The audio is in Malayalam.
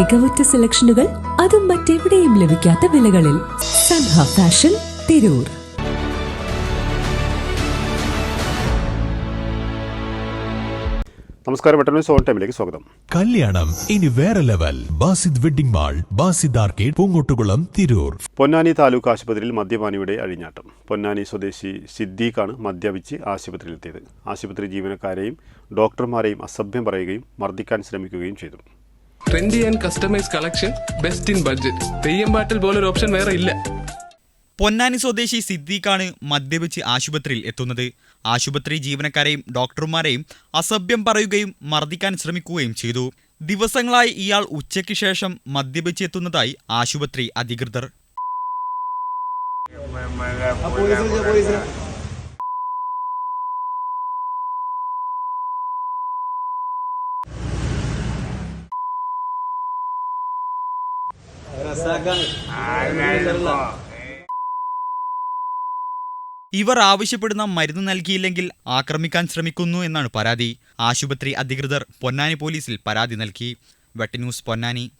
മികവുറ്റ സെലക്ഷനുകൾ അതും മറ്റെവിടെയും ലഭിക്കാത്ത വിലകളിൽ സൻഹ ഫാഷൻ തിരൂർ. നമസ്കാരം വെട്ടനൂർ സോൺ ടൈമിലേക്ക് സ്വാഗതം. കല്യാണം ഇനി വേറെ level. Basid wedding mall Basid arcade Poongottukulam Tirur. Ponnani taluk ആശുപത്രിയിൽ മദ്യപാനിയുടെ അഴിഞ്ഞാട്ടം. പൊന്നാനി സ്വദേശി സിദ്ദീഖാണ് മദ്യപിച്ച് ആശുപത്രിയിലെത്തിയത്. ആശുപത്രി ജീവനക്കാരെയും ഡോക്ടർമാരെയും അസഭ്യം പറയുകയും മർദ്ദിക്കാൻ ശ്രമിക്കുകയും ചെയ്തു. Trendy and customise collection best in budget Theyyam പാട്ടിൽ പോലൊരു ഓപ്ഷൻ വേറെ ഇല്ല. പൊന്നാനി സ്വദേശി സിദ്ദീഖാണ് മദ്യപിച്ച് ആശുപത്രിയിൽ എത്തുന്നത്. ആശുപത്രി ജീവനക്കാരെയും ഡോക്ടർമാരെയും അസഭ്യം പറയുകയും മർദ്ദിക്കാൻ ശ്രമിക്കുകയും ചെയ്തു. ദിവസങ്ങളായി ഇയാൾ ഉച്ചയ്ക്ക് ശേഷം മദ്യപിച്ച് എത്തുന്നതായി ആശുപത്രി അധികൃതർ. ഇവർ ആവശ്യപ്പെടുന്ന മരുന്ന് നൽകിയില്ലെങ്കിൽ ആക്രമിക്കാൻ ശ്രമിക്കുന്നു എന്നാണ് പരാതി. ആശുപത്രി അധികൃതർ പൊന്നാനി പോലീസിൽ പരാതി നൽകി. വെട്ടന്യൂസ് പൊന്നാനി.